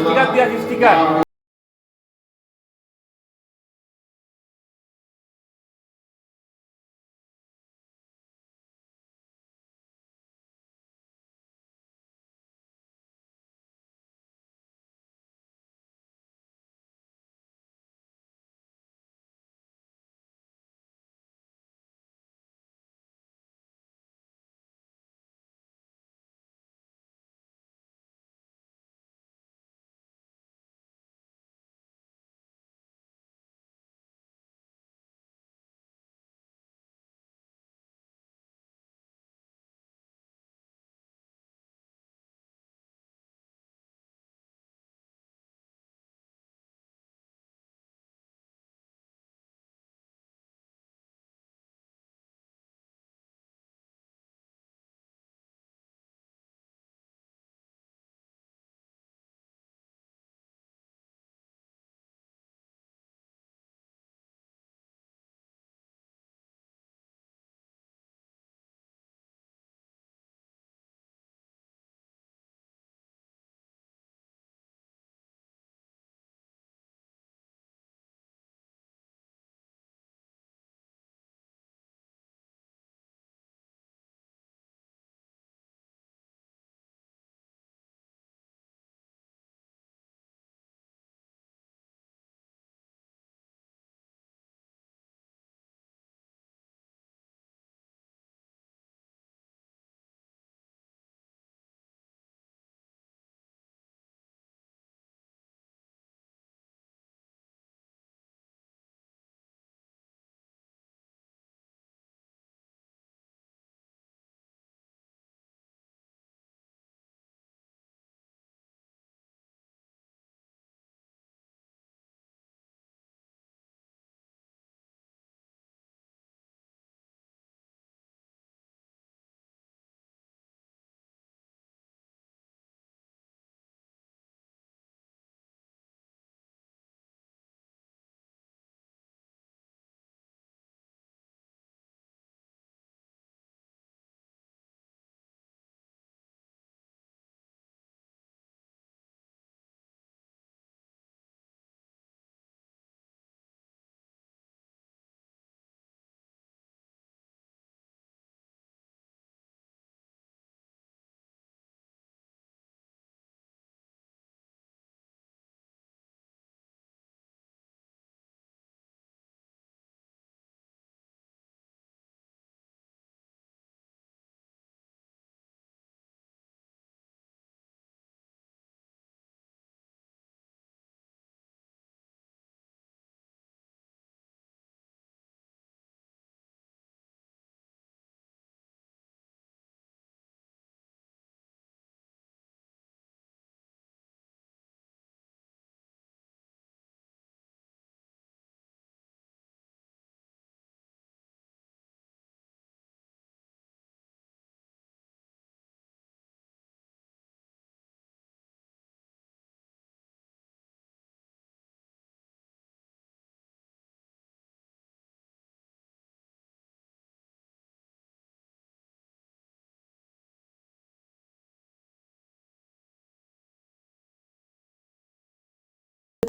Sticker দিয়ে sticker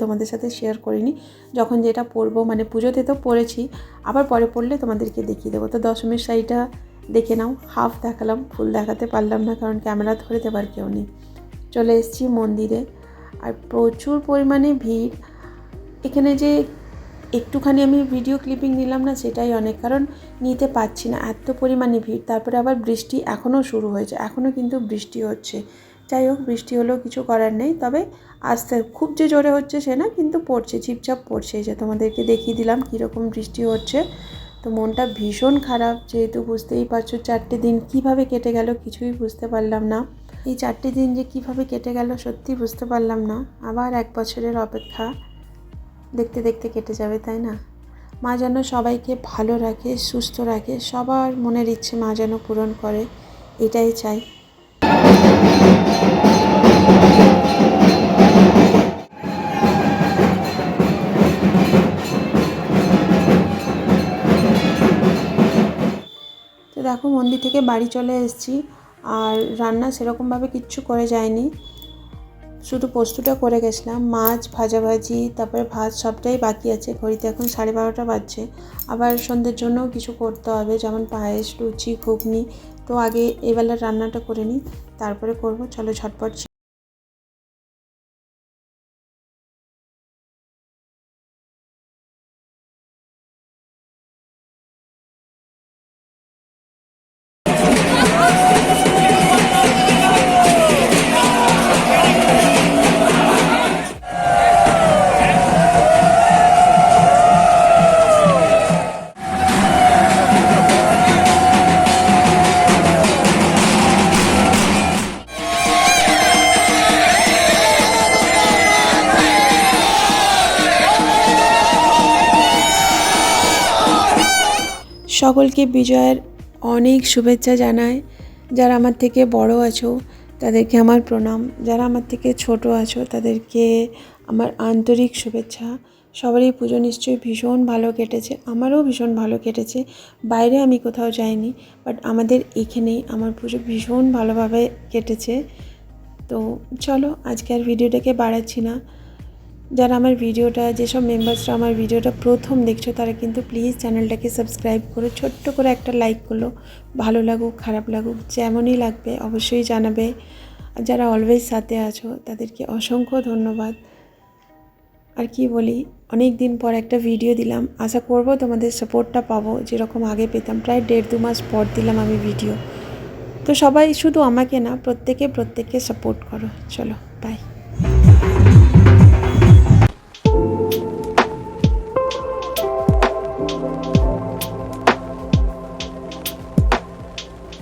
তোমাদের সাথে শেয়ার করিনি। যখন যেটা পরবো মানে পুজোতে তো পরেছি, আবার পরে পড়লে তোমাদেরকে দেখিয়ে দেবো। তো দশমীর শাড়িটা দেখে নাও হাফ দেখালাম ফুল দেখাতে পারলাম না, কারণ ক্যামেরা ধরে দেবার কেউ নেই। চলে এসেছি মন্দিরে, আর প্রচুর পরিমাণে ভিড়। এখানে যে একটুখানি আমি ভিডিও ক্লিপিং নিলাম না, সেটাই অনেক, কারণ নিতে পারছি না, এত পরিমাণে ভিড়। তারপরে আবার বৃষ্টি এখনও শুরু হয়েছে, এখনও কিন্তু বৃষ্টি হচ্ছে। যাই হোক, বৃষ্টি হলেও কিছু করার নেই, তবে আস্তে খুব যে জোরে হচ্ছে সে না, কিন্তু পড়ছে, ঝিপঝাপ পড়ছে। যে তোমাদেরকে দেখিয়ে দিলাম কীরকম বৃষ্টি হচ্ছে। তো মনটা ভীষণ খারাপ, যেহেতু বুঝতেই পারছ চারটে দিন কীভাবে কেটে গেল কিছুই বুঝতে পারলাম না। এই চারটে দিন যে কীভাবে কেটে গেল সত্যি বুঝতে পারলাম না। আবার এক বছরের অপেক্ষা। দেখতে দেখতে কেটে যাবে, তাই না? মা যেন সবাইকে ভালো রাখে, সুস্থ রাখে, সবার মনের ইচ্ছে মা যেন পূরণ করে, এটাই চাই। মন্দির থেকে বাড়ি চলে এসেছি আর রান্না সেরকমভাবে কিচ্ছু করে যায়নি। শুধু পোস্তটা করে গেছিলাম, মাছ ভাজাভাজি তারপরে ভাত সবটাই বাকি আছে। ঘড়িতে এখন সাড়ে বারোটা বাজছে। আবার সন্ধ্যের জন্যও কিছু করতে হবে, যেমন পায়েস, লুচি, ঘুগনি। তো আগে এবেলার রান্নাটা করে নিই, তারপরে করব। চলো ঝটপট সকলকে বিজয়ের অনেক শুভেচ্ছা জানায় যারা আমার থেকে বড় আছো, তাদেরকে আমার প্রণাম। যারা আমার থেকে ছোট আছো, তাদেরকে আমার আন্তরিক শুভেচ্ছা। সবারই পুজো নিশ্চয়ই ভীষণ ভালো কেটেছে। আমারও ভীষণ ভালো কেটেছে। বাইরে আমি কোথাও যাইনি বাট আমাদের এখানেই আমার পুজো ভীষণ ভালোভাবে কেটেছে। তো চলো আজকে আর ভিডিওটাকে বাড়াচ্ছি না। যারা আমার ভিডিওটা, যেসব মেম্বার্সরা আমার ভিডিওটা প্রথম দেখছ, তারা কিন্তু প্লিজ চ্যানেলটাকে সাবস্ক্রাইব করো, ছোট্ট করে একটা লাইক করল। ভালো লাগুক, খারাপ লাগুক, যেমনই লাগবে অবশ্যই জানাবে। যারা অলওয়েজ সাথে আছো, তাদেরকে অসংখ্য ধন্যবাদ। আর কি বলি অনেক দিন পর একটা ভিডিও দিলাম। আশা করব তোমাদের সাপোর্টটা পাবো, যেরকম আগে পেতাম। প্রায় দেড় দু মাস পর দিলাম আমি ভিডিও তো সবাই শুধু আমাকে না, প্রত্যেকে প্রত্যেককে সাপোর্ট করো। চলো বাই